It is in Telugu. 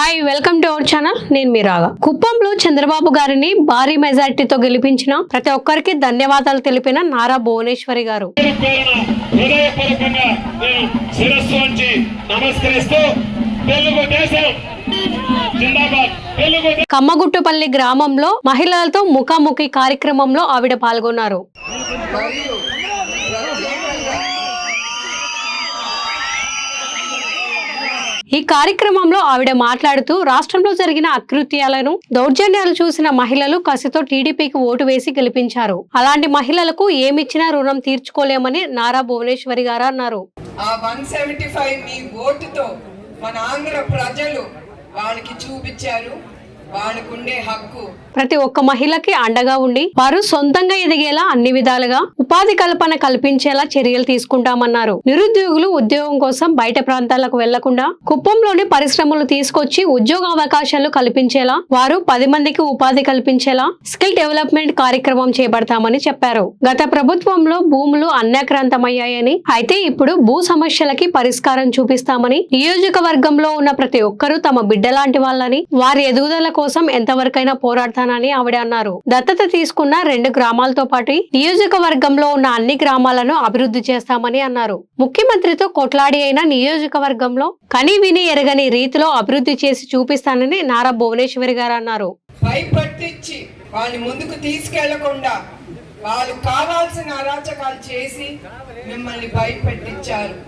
Hi welcome to our channel నేను మీ రాగా. కుప్పంలో చంద్రబాబు గారిని భారీ మెజార్టీతో గెలిపించిన ప్రతి ఒక్కరికి ధన్యవాదాలు తెలిపిన నారా భువనేశ్వరి గారు. కమ్మగుట్టుపల్లి గ్రామంలో మహిళలతో ముఖాముఖి కార్యక్రమంలో ఆవిడ పాల్గొన్నారు. ఈ కార్యక్రమంలో ఆవిడ మాట్లాడుతూ రాష్ట్రంలో జరిగిన అకృత్యాలను దౌర్జన్యాలు చూసిన మహిళలు కసితో టీడీపీకి ఓటు వేసి గెలిపించారు. అలాంటి మహిళలకు ఏమిచ్చినా రుణం తీర్చుకోలేమని నారా భువనేశ్వరి గారు అన్నారు. ఆ వన్ సెవెంటీ ఫైవ్ మీ ఓటుతో మన ఆంధ్ర ప్రజలు వాళ్ళకి చూపించారు. వాళ్ళకుండే హక్కు. ప్రతి ఒక్క మహిళకి అండగా ఉండి వారు సొంతంగా ఎదిగేలా అన్ని విధాలుగా ఉపాధి కల్పన కల్పించేలా చర్యలు తీసుకుంటామన్నారు. నిరుద్యోగులు ఉద్యోగం కోసం బయట ప్రాంతాలకు వెళ్ళకుండా కుప్పంలోని పరిశ్రమలు తీసుకొచ్చి ఉద్యోగ అవకాశాలు కల్పించేలా వారు పది మందికి ఉపాధి కల్పించేలా స్కిల్ డెవలప్మెంట్ కార్యక్రమం చేపడతామని చెప్పారు. గత ప్రభుత్వంలో భూములు అన్యాక్రాంతమయ్యాయని అయితే ఇప్పుడు భూ సమస్యలకి పరిష్కారం చూపిస్తామని నియోజకవర్గంలో ఉన్న ప్రతి ఒక్కరూ తమ బిడ్డలాంటి వాళ్ళని వారి ఎదుగుదల కోసం ఎంతవరకైనా పోరాడతానని ఆవిడ అన్నారు. దత్తత తీసుకున్న రెండు గ్రామాలతో పాటు నియోజకవర్గంలో ఉన్న అన్ని గ్రామాలను అభివృద్ధి చేస్తామని అన్నారు. ముఖ్యమంత్రితో కొట్లాడి అయిన నియోజకవర్గంలో కని విని ఎరగని రీతిలో అభివృద్ధి చేసి చూపిస్తానని నారా భువనేశ్వరి గారు అన్నారు. భయపట్టించి వాళ్ళని ముందుకు తీసుకెళ్ళకుండా వాళ్ళు కావాల్సిన అరాచకాలు చేసి మిమ్మల్ని భయపెట్టించారు.